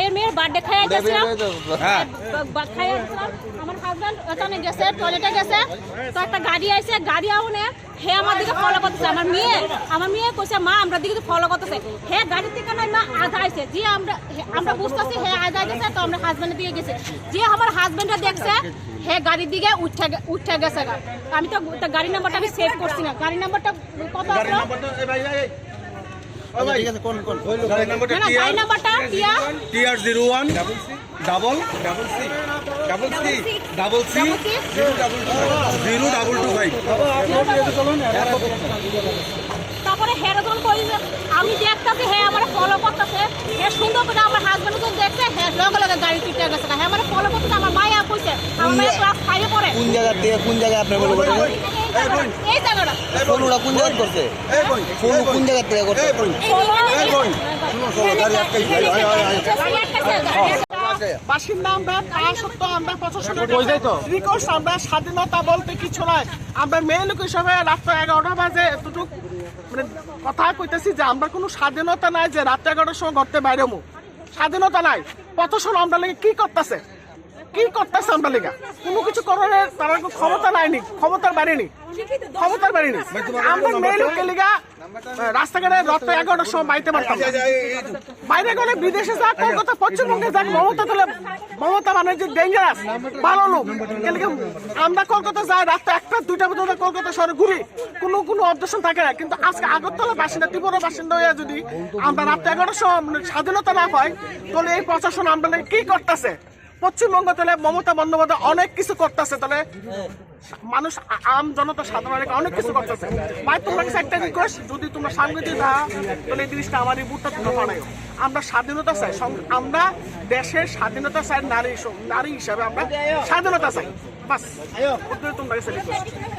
ভাইয়ের মেয়ের বার্থডে খাইয়ে গেছিলাম। হ্যাঁ খাইয়ে গেছিলাম। আমার হাজব্যান্ড ওখানে গেছে টয়লেটে গেছে। তো একটা গাড়ি আইছে গাড়ি আউনে হে আমার দিকে ফলো করতেছে। আমার মেয়ে আমার মেয়ে কইছে মা আমরা দিকে ফলো করতেছে। হে গাড়ি থেকে নাই মা আধা আইছে। যে আমরা আমরা বুঝতেছি হে আধা গেছে তো আমরা হাজব্যান্ডের দিকে গেছে। যে আমার হাজব্যান্ডটা দেখছে হে গাড়ির দিকে উঠে গে- উঠে গেছে আমি তো তো গাড়ি নাম্বারটা আমি সেভ করছি না। গাড়ি নাম্বারটা কত আসলো? ঠিক আছে কোন কোন? না না গাড়ি নাম্বারটা? টিয়া? TR zero one double double C double C double C zero double two five তারপরে হেরোজন করি যে আমি দেখতেছি হ্যাঁ আমার ফলো করতেছে। হে সুন্দর করে আমার হাজবেন্ড তো দেখছে হ্যাঁ লগে লগে গাড়ি পিটে গেছে। হ্যাঁ আমার ফলো করতেছে আমার মায়া কইছে। আমার মায়া ক্লাস ফাইভে পড়ে। কোন জায়গা থেকে কোন জায়গায় আপনি বলে করছেন এই কোন জায়গায় করছে ফোন কোন থেকে করছে? আটকাছে। বাসিন্দা আমরা তা সত্ত্বেও আমরা প্রশাসনের রিকোয়েস্ট আমরা স্বাধীনতা বলতে কিছু নয় আমরা মেয়ে লোক হিসাবে রাত্র এগারোটা বাজে এতটুকু মানে কথা কইতেছি যে আমরা কোনো স্বাধীনতা নাই যে রাত এগারোটার সময় ঘরতে বাইরে মু স্বাধীনতা নাই। প্রশাসন আমরা লেগে কি করতেছে? কি করতেছে আমরা লেগা? কোনো কিছু করার তারা ক্ষমতা নাইনি ক্ষমতার বাড়িনি ক্ষমতার বাড়িনি আমরা মেয়ে লোককে লিগা রাস্তাঘাটে রাত এগারোটার সময় বাইতে পারতাম। বাইরে গেলে বিদেশে যাক কলকাতা পশ্চিমবঙ্গে যাক মমতা তাহলে মমতা মানে যে ডেঞ্জারাস ভালো লোক। আমরা কলকাতা যাই রাত একটা দুইটা পর্যন্ত কলকাতা শহরে ঘুরি। কোনো কোনো অবজেকশন থাকে না। কিন্তু আজকে আগরতলা বাসিন্দা ত্রিপুরা বাসিন্দা হয়ে যদি আমরা রাত এগারোটার সময় স্বাধীনতা না পাই তাহলে এই প্রশাসন আমরা কি করতেছে? পশ্চিমবঙ্গ তাহলে মমতা বন্দ্যোপাধ্যায় অনেক কিছু করতেছে তাহলে মানুষ আম জনতা সাধারণ অনেক কিছু করতেছে। ভাই তোমরা কাছে একটা রিকোয়েস্ট যদি তোমরা সাংবাদিক না তাহলে এই জিনিসটা আমার এই বুটটা তোমরা বানাই আমরা স্বাধীনতা চাই আমরা দেশের স্বাধীনতা চাই নারী নারী হিসাবে আমরা স্বাধীনতা চাই। বাস তোমরা কাছে।